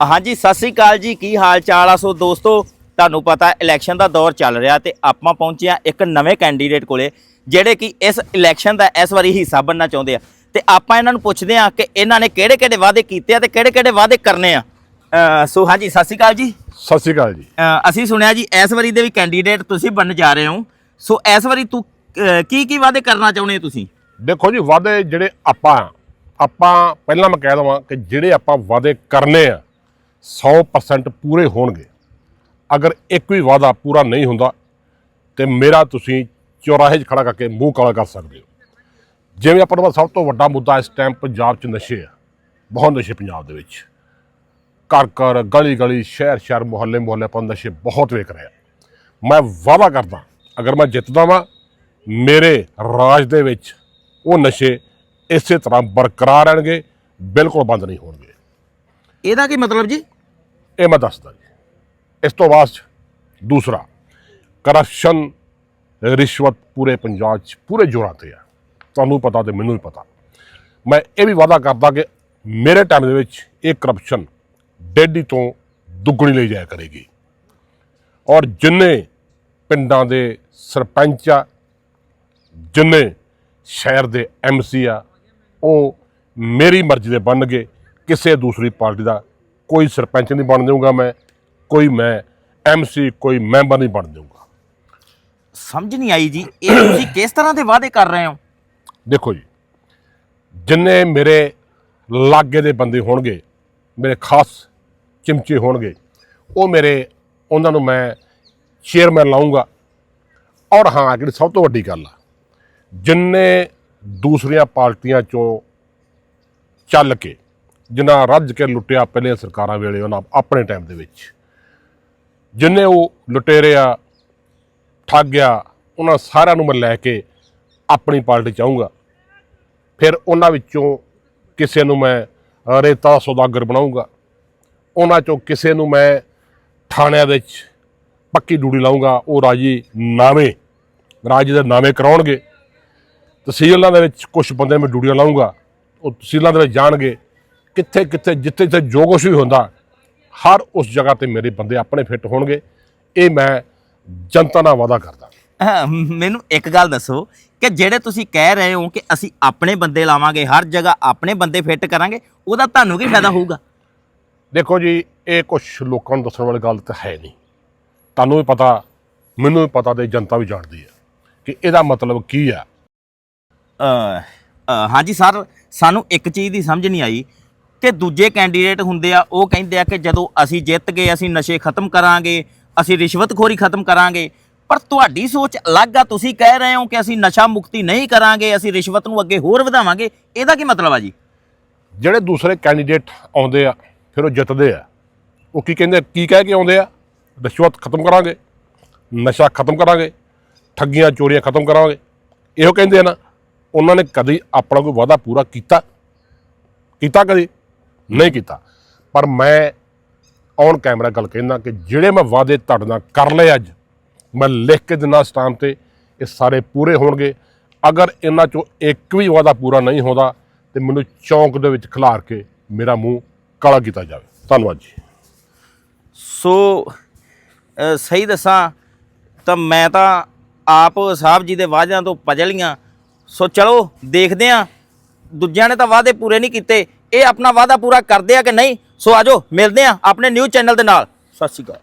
ਹਾਂਜੀ ਸਤਿ ਸ੍ਰੀ ਅਕਾਲ ਜੀ। ਕੀ ਹਾਲ ਚਾਲ ਆ? ਸੋ ਦੋਸਤੋ ਤੁਹਾਨੂੰ ਪਤਾ ਇਲੈਕਸ਼ਨ ਦਾ ਦੌਰ ਚੱਲ ਰਿਹਾ ਤੇ ਆਪਾਂ ਪਹੁੰਚੇ ਆ ਇੱਕ ਨਵੇਂ ਕੈਂਡੀਡੇਟ ਕੋਲੇ ਜਿਹੜੇ ਕਿ ਇਸ ਇਲੈਕਸ਼ਨ ਦਾ ਇਸ ਵਾਰੀ ਹਿੱਸਾ ਬਣਨਾ ਚਾਹੁੰਦੇ ਆ। ਤੇ ਆਪਾਂ ਇਹਨਾਂ ਨੂੰ ਪੁੱਛਦੇ ਆ ਕਿ ਇਹਨਾਂ ਨੇ ਕਿਹੜੇ ਕਿਹੜੇ ਵਾਅਦੇ ਕੀਤੇ ਆ ਤੇ ਕਿਹੜੇ ਕਿਹੜੇ ਵਾਅਦੇ ਕਰਨੇ ਆ। ਸੋ ਹਾਂਜੀ ਸਤਿ ਸ੍ਰੀ ਅਕਾਲ ਜੀ। ਸਤਿ ਸ਼੍ਰੀ ਅਕਾਲ ਜੀ। ਅਸੀਂ ਸੁਣਿਆ ਜੀ ਇਸ ਵਾਰੀ ਦੇ ਵੀ ਕੈਂਡੀਡੇਟ ਤੁਸੀਂ ਬਣਨ ਜਾ ਰਹੇ ਹੋ। ਸੋ ਇਸ ਵਾਰੀ ਤੂੰ ਕੀ ਕੀ ਵਾਅਦੇ ਕਰਨਾ ਚਾਹੁੰਦੇ ਤੁਸੀਂ? ਦੇਖੋ ਜੀ ਵਾਅਦੇ ਜਿਹੜੇ ਆਪਾਂ ਆਪਾਂ ਪਹਿਲਾਂ ਮੈਂ ਕਹਿ ਦਵਾਂ ਕਿ ਜਿਹੜੇ ਆਪਾਂ ਵਾਅਦੇ ਕਰਨੇ ਆ 100% ਪੂਰੇ ਹੋਣਗੇ। ਅਗਰ ਇੱਕ ਵੀ ਵਾਅਦਾ ਪੂਰਾ ਨਹੀਂ ਹੁੰਦਾ, ਤੇ ਮੇਰਾ ਤੁਸੀਂ ਚੌਰਾਹੇ 'ਚ ਖੜਾ ਕਰਕੇ ਮੂੰਹ ਕਾਲਾ ਕਰ ਸਕਦੇ ਹੋ। ਜਿਵੇਂ ਆਪਾਂ ਦਾ ਸਭ ਤੋਂ ਵੱਡਾ ਮੁੱਦਾ ਇਸ ਟਾਈਮ ਪੰਜਾਬ 'ਚ ਨਸ਼ੇ ਆ, ਬਹੁਤ ਨਸ਼ੇ ਪੰਜਾਬ ਦੇ ਵਿੱਚ। ਘਰ ਘਰ, ਗਲੀ ਗਲੀ, ਸ਼ਹਿਰ ਸ਼ਹਿਰ, ਮੁਹੱਲੇ ਮੁਹੱਲੇ ਆਪਾਂ ਨਸ਼ੇ ਬਹੁਤ ਵੇਖ ਰਹੇ ਆ। ਮੈਂ ਵਾਅਦਾ ਕਰਦਾ, ਅਗਰ ਮੈਂ ਜਿੱਤਦਾ ਵਾਂ, ਮੇਰੇ ਰਾਜ ਦੇ ਵਿੱਚ ਉਹ ਨਸ਼ੇ ਇਸੇ ਤਰ੍ਹਾਂ ਬਰਕਰਾਰ ਰਹਿਣਗੇ, ਬਿਲਕੁਲ ਬੰਦ ਨਹੀਂ ਹੋਣਗੇ। ਇਹਦਾ ਕੀ ਮਤਲਬ ਜੀ? ਇਹ ਮੈਂ ਦੱਸਦਾ ਜੀ। ਇਸ ਤੋਂ ਬਾਅਦ 'ਚ ਦੂਸਰਾ, ਕਰਪਸ਼ਨ ਰਿਸ਼ਵਤ ਪੂਰੇ ਪੰਜਾਬ 'ਚ ਪੂਰੇ ਜੋਰਾਂ ਤੇ ਆ। ਤੁਹਾਨੂੰ ਪਤਾ ਤੇ ਮੈਨੂੰ ਵੀ ਪਤਾ। ਮੈਂ ਇਹ ਵੀ ਵਾਅਦਾ ਕਰਦਾ ਕਿ ਮੇਰੇ ਟਾਈਮ ਦੇ ਵਿੱਚ ਇਹ ਕਰਪਸ਼ਨ ਡੇਢੀ ਤੋਂ ਦੁੱਗਣੀ ਲਈ ਜਾਇਆ ਕਰੇਗੀ। ਔਰ ਜਿੰਨੇ ਪਿੰਡਾਂ ਦੇ ਸਰਪੰਚ ਆ, ਜਿੰਨੇ ਸ਼ਹਿਰ ਦੇ ਐਮਸੀ ਆ, ਉਹ ਮੇਰੀ ਮਰਜ਼ੀ ਦੇ ਬਣ ਗਏ ਕਿਸੇ ਦੂਸਰੀ ਪਾਰਟੀ ਦਾ ਕੋਈ ਸਰਪੰਚ ਨਹੀਂ ਬਣ ਦੇਊਗਾ ਮੈਂ ਕੋਈ ਮੈਂ ਐਮਸੀ ਕੋਈ ਮੈਂਬਰ ਨਹੀਂ ਬਣ ਦੇਊਗਾ ਸਮਝ ਨਹੀਂ ਆਈ ਜੀ ਇਹ ਤੁਸੀਂ ਕਿਸ ਤਰ੍ਹਾਂ ਦੇ ਵਾਅਦੇ ਕਰ ਰਹੇ ਹੋ? ਦੇਖੋ ਜੀ ਜਿੰਨੇ ਮੇਰੇ ਲਾਗੇ ਦੇ ਬੰਦੇ ਹੋਣਗੇ ਮੇਰੇ ਖਾਸ ਚਿਮਚੇ ਹੋਣਗੇ ਉਹ ਮੇਰੇ ਉਹਨਾਂ ਨੂੰ ਮੈਂ ਚੇਅਰਮੈਨ ਲਾਉਂਗਾ ਔਰ ਹਾਂ ਜਿਹੜੀ ਸਭ ਤੋਂ ਵੱਡੀ ਗੱਲ ਆ ਜਿੰਨੇ ਦੂਸਰੀਆਂ ਪਾਰਟੀਆਂ ਚੋਂ ਚੱਲ ਕੇ ਜਿਨ੍ਹਾਂ ਰੱਜ ਕੇ ਲੁੱਟਿਆ ਪਹਿਲੀਆਂ ਸਰਕਾਰਾਂ ਵੇਲੇ ਉਹਨਾਂ ਆਪਣੇ ਟਾਈਮ ਦੇ ਵਿੱਚ। ਜਿੰਨੇ ਉਹ ਲੁਟੇਰਿਆ ਆ ਠੱਗਿਆ ਉਹਨਾਂ ਸਾਰਿਆਂ ਨੂੰ ਮੈਂ ਲੈ ਕੇ ਆਪਣੀ ਪਾਰਟੀ ਚਾਹੂੰਗਾ ਫਿਰ ਉਹਨਾਂ ਵਿੱਚੋਂ ਕਿਸੇ ਨੂੰ ਮੈਂ ਰੇਤਾ ਦਾ ਸੌਦਾਗਰ ਬਣਾਉਂਗਾ ਉਹਨਾਂ ਚੋਂ ਕਿਸੇ ਨੂੰ ਮੈਂ ਥਾਣਿਆਂ ਵਿੱਚ ਪੱਕੀ ਡਿਊਟੀ ਲਾਉਂਗਾ ਉਹ ਰਾਜੀ ਨਾਵੇਂ ਰਾਜ ਦੇ ਨਾਵੇਂ ਕਰਾਉਣਗੇ। ਤਹਿਸੀਲਾਂ ਦੇ ਵਿੱਚ ਕੁਝ ਬੰਦੇ ਮੈਂ ਡਿਊਟੀਆਂ ਲਾਉਂਗਾ ਉਹ ਤਹਿਸੀਲਾਂ ਦੇ ਵਿੱਚ ਜਾਣਗੇ। ਕਿੱਥੇ ਕਿੱਥੇ ਜਿੱਥੇ ਜਿੱਥੇ ਜੋ ਕੁਛ ਵੀ ਹੁੰਦਾ ਹਰ ਉਸ ਜਗ੍ਹਾ ਤੇ ਮੇਰੇ ਬੰਦੇ ਆਪਣੇ ਫਿੱਟ ਹੋਣਗੇ। ਇਹ ਮੈਂ ਜਨਤਾ ਨਾਲ ਵਾਅਦਾ ਕਰਦਾ। ਅਹ, ਮੈਨੂੰ ਇੱਕ ਗੱਲ ਦੱਸੋ ਕਿ ਜਿਹੜੇ ਤੁਸੀਂ ਕਹਿ ਰਹੇ ਹੋ ਕਿ ਅਸੀਂ ਆਪਣੇ ਬੰਦੇ ਲਾਵਾਂਗੇ ਹਰ ਜਗ੍ਹਾ ਆਪਣੇ ਬੰਦੇ ਫਿੱਟ ਕਰਾਂਗੇ ਉਹਦਾ ਤੁਹਾਨੂੰ ਕੀ ਫਾਇਦਾ ਹੋਊਗਾ? ਦੇਖੋ ਜੀ ਇਹ ਕੁਝ ਲੋਕਾਂ ਨੂੰ ਦੱਸਣ ਵਾਲੀ ਗੱਲ ਤਾਂ ਹੈ ਨਹੀਂ। ਤੁਹਾਨੂੰ ਵੀ ਪਤਾ ਮੈਨੂੰ ਵੀ ਪਤਾ ਤੇ ਜਨਤਾ ਵੀ ਜਾਣਦੀ ਹੈ ਕਿ ਇਹਦਾ ਮਤਲਬ ਕੀ ਆ ਅਹ, ਅਹ, ਹਾਂਜੀ ਸਰ ਸਾਨੂੰ ਇੱਕ ਚੀਜ਼ ਦੀ ਸਮਝ ਨਹੀਂ ਆਈ ਕਿ ਦੂਜੇ ਕੈਂਡੀਡੇਟ ਹੁੰਦੇ ਆ, ਉਹ ਕਹਿੰਦੇ ਆ ਕਿ ਜਦੋਂ ਅਸੀਂ ਜਿੱਤ ਗਏ, ਅਸੀਂ ਨਸ਼ੇ ਖਤਮ ਕਰਾਂਗੇ, ਅਸੀਂ ਰਿਸ਼ਵਤਖੋਰੀ ਖਤਮ ਕਰਾਂਗੇ। ਪਰ ਤੁਹਾਡੀ ਸੋਚ ਅਲੱਗ ਆ, ਤੁਸੀਂ ਕਹਿ ਰਹੇ ਹੋ ਕਿ ਅਸੀਂ ਨਸ਼ਾ ਮੁਕਤੀ ਨਹੀਂ ਕਰਾਂਗੇ, ਅਸੀਂ ਰਿਸ਼ਵਤ ਨੂੰ ਅੱਗੇ ਹੋਰ ਵਧਾਵਾਂਗੇ। ਇਹਦਾ ਕੀ ਮਤਲਬ ਆ ਜੀ? ਜਿਹੜੇ ਦੂਸਰੇ ਕੈਂਡੀਡੇਟ ਆਉਂਦੇ ਆ, ਫਿਰ ਉਹ ਜਿੱਤਦੇ ਆ। ਉਹ ਕੀ ਕਹਿੰਦੇ ਕੀ ਕਹਿ ਕੇ ਆਉਂਦੇ ਆ? ਰਿਸ਼ਵਤ ਖਤਮ ਕਰਾਂਗੇ, ਨਸ਼ਾ ਖਤਮ ਕਰਾਂਗੇ, ਠੱਗੀਆਂ, ਚੋਰੀਆਂ ਖਤਮ ਕਰਾਂਗੇ। ਇਹੋ ਕਹਿੰਦੇ ਆ ਨਾ, ਉਹਨਾਂ ਨੇ ਕਦੀ ਆਪਣਾ ਕੋਈ ਵਾਅਦਾ ਪੂਰਾ ਕੀਤਾ? ਕੀਤਾ ਕਦੀ? ਨਹੀਂ ਕੀਤਾ। ਪਰ ਮੈਂ ਔਨ ਕੈਮਰਾ ਗੱਲ ਕਹਿੰਦਾ ਕਿ ਜਿਹੜੇ ਮੈਂ ਵਾਅਦੇ ਤੁਹਾਡੇ ਨਾਲ ਕਰ ਲਏ ਅੱਜ, ਮੈਂ ਲਿਖ ਕੇ ਦਿਨਾ ਸਟਾਮ ਤੇ, ਇਹ ਸਾਰੇ ਪੂਰੇ ਹੋਣਗੇ। ਅਗਰ ਇਹਨਾਂ ਚੋਂ ਇੱਕ ਵੀ ਵਾਅਦਾ ਪੂਰਾ ਨਹੀਂ ਹੁੰਦਾ ਤੇ ਮੈਨੂੰ ਚੌਂਕ ਦੇ ਵਿੱਚ ਖਿਲਾਰ ਕੇ ਮੇਰਾ ਮੂੰਹ ਕਾਲਾ ਕੀਤਾ ਜਾਵੇ। ਧੰਨਵਾਦ ਜੀ। ਸੋ ਸਹੀ ਦੱਸਾਂ ਤਾਂ ਮੈਂ ਤਾਂ ਆਪ ਸਾਹਿਬ ਜੀ ਦੇ ਵਾਅਦਿਆਂ ਤੋਂ ਪਜਲੀਆਂ। ਸੋ ਚਲੋ ਦੇਖਦੇ ਆਂ ਦੂਜਿਆਂ ਨੇ ਤਾਂ ਵਾਅਦੇ ਪੂਰੇ ਨਹੀਂ ਕੀਤੇ। ਇਹ ਆਪਣਾ ਵਾਅਦਾ ਪੂਰਾ ਕਰਦੇ ਆ ਕਿ ਨਹੀਂ? ਸੋ ਆਜੋ, ਮਿਲਦੇ ਆਂ ਆਪਣੇ ਨਿਊਜ਼ ਚੈਨਲ ਦੇ ਨਾਲ। ਸਤਿ ਸ਼੍ਰੀ ਅਕਾਲ।